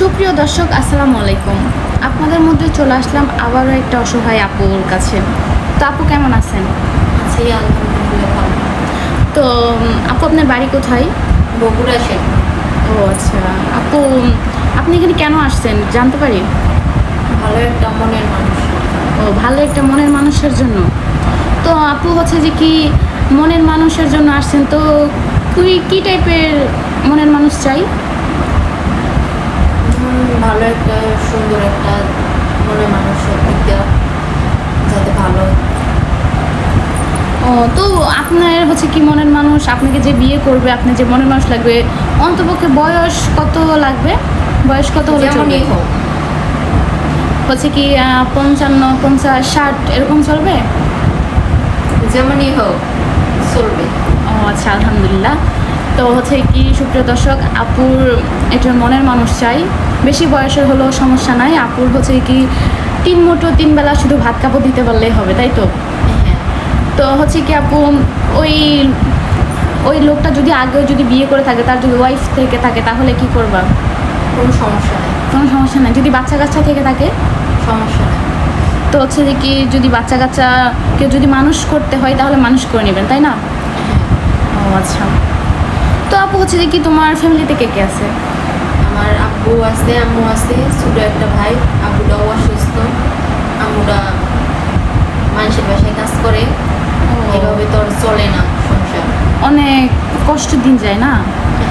সুপ্রিয় দর্শক আসসালামু আলাইকুম। আপনাদের মধ্যে চলে আসলাম আবারও একটা অসহায় আপুর কাছে। তো আপু কেমন আছেন? তো আপু আপনার বাড়ি কোথায়? বগুড়া ও আচ্ছা। আপু আপনি এখানে কেন আসছেন? জানতে পারি? ভালো একটা মনের মানুষ। ও ভালো একটা মনের মানুষের জন্য। তো আপু হচ্ছে যে কি মনের মানুষের জন্য আসছেন তো কুই কী টাইপের মনের মানুষ চাই উম, ভালো একটা সুন্দর একটা মনের মানুষের দিক দেওয়া যাতে ভালো ও তো আপনার হচ্ছে কি মনের মানুষ? আপনাকে যে বিয়ে করবে আপনি যে মনের মানুষ লাগবে অন্তপক্ষে বয়স কত লাগবে? বয়স কত হলে চলবে? হোক। হচ্ছে কি পঞ্চান্ন পঞ্চাশ ষাট এরকম চলবে? যেমনই হোক চলবে। ও আচ্ছা আলহামদুলিল্লাহ। তো হচ্ছে কি সুপ্রিয় দর্শক আপুর একজন মনের মানুষ চাই। বেশি বয়সের হলেও সমস্যা নাই। আপুর হচ্ছে কি তিন মুঠো তিন বেলা শুধু ভাত কাপড় দিতে পারলেই হবে তাই তো? হ্যাঁ। তো হচ্ছে কি আপু ওই ওই লোকটা যদি আগেও যদি বিয়ে করে থাকে তার যদি ওয়াইফ থেকে থাকে তাহলে কি করবা? কোনো সমস্যা নেই। কোনো সমস্যা নাই। যদি বাচ্চা কাচ্চা থেকে থাকে? সমস্যা নেই। তো হচ্ছে যে কি যদি বাচ্চা কাচ্চা কেউ যদি মানুষ করতে হয় তাহলে মানুষ করে নেবেন তাই না? হ্যাঁ। ও আচ্ছা। তো আপু হচ্ছে যে কি তোমার ফ্যামিলিতে কে কে আছে? আমার আব্বু আছে আম্মু আছে ছোট একটা ভাই। আব্বুটাও অসুস্থ। আম্মুটা মানুষের বাসায় কাজ করে। এভাবে তো চলে না সংসার। অনেক কষ্ট দিন যায় না?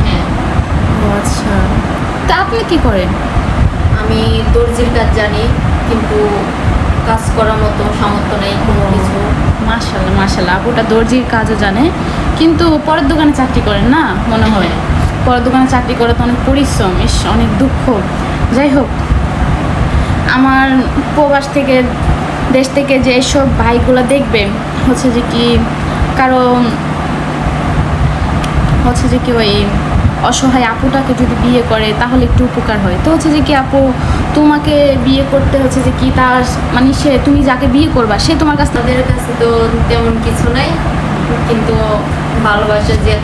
হ্যাঁ। আচ্ছা। তা আপনি কি করেন? আমি দর্জির কাজ জানি কিন্তু কাজ করার মতো সামর্থ্য নেই কোনো কিছু। মাশাল্লাহ মাশাল্লাহ আপুটা দর্জির কাজও জানে কিন্তু পরের দোকানে চাকরি করেন না মনে হয়। পরের দোকানে চাকরি করে তো অনেক পরিশ্রম ইস অনেক দুঃখ। যাই হোক আমার প্রবাস থেকে দেশ থেকে যে সব ভাইগুলো দেখবে হচ্ছে যে কি কারও হচ্ছে যে কি ওই অসহায় আপুটাকে যদি বিয়ে করে তাহলে একটু উপকার হয়। তো হচ্ছে যে কি আপু তোমাকে বিয়ে করতে হচ্ছে যে কি তার মানে সে তুমি যাকে বিয়ে করবা সে তোমার কাছ তাদের কাছে তো তেমন কিছু নাই কিন্তু ভালোবাসা যে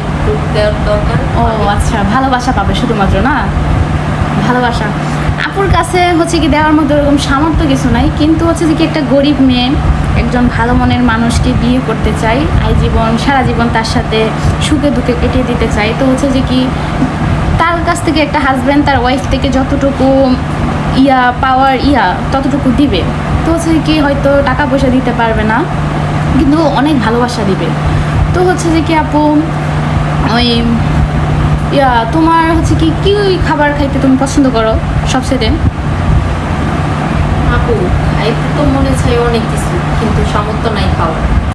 দেওয়ার দরকার। ও আচ্ছা ভালোবাসা পাবে শুধুমাত্র না? ভালোবাসা। আপুর কাছে হচ্ছে কি দেওয়ার মতো ওরকম সামর্থ্য কিছু নাই, কিন্তু হচ্ছে যে কি একটা গরিব মেয়ে, একজন ভালো মনের মানুষকে বিয়ে করতে চাই আজীবন সারা জীবন তার সাথে সুখে দুঃখে কেটিয়ে দিতে চাই, তো হচ্ছে যে কি তার কাছ থেকে একটা হাজব্যান্ড তার ওয়াইফ থেকে যতটুকু ইয়া পাওয়ার ইয়া ততটুকু দিবে, তো হচ্ছে কি হয়তো টাকা পয়সা দিতে পারবে না, কিন্তু অনেক ভালোবাসা দিবে। তো হচ্ছে যে কি আপু, ওই ইয়া, তোমার হচ্ছে কি কি খাবার খাইতে তুমি পছন্দ করো সবচেয়ে? আপু, খাইতে তো মনে চাই অনেক কিছু, কিন্তু সামর্থ্য নাই খাওয়ার।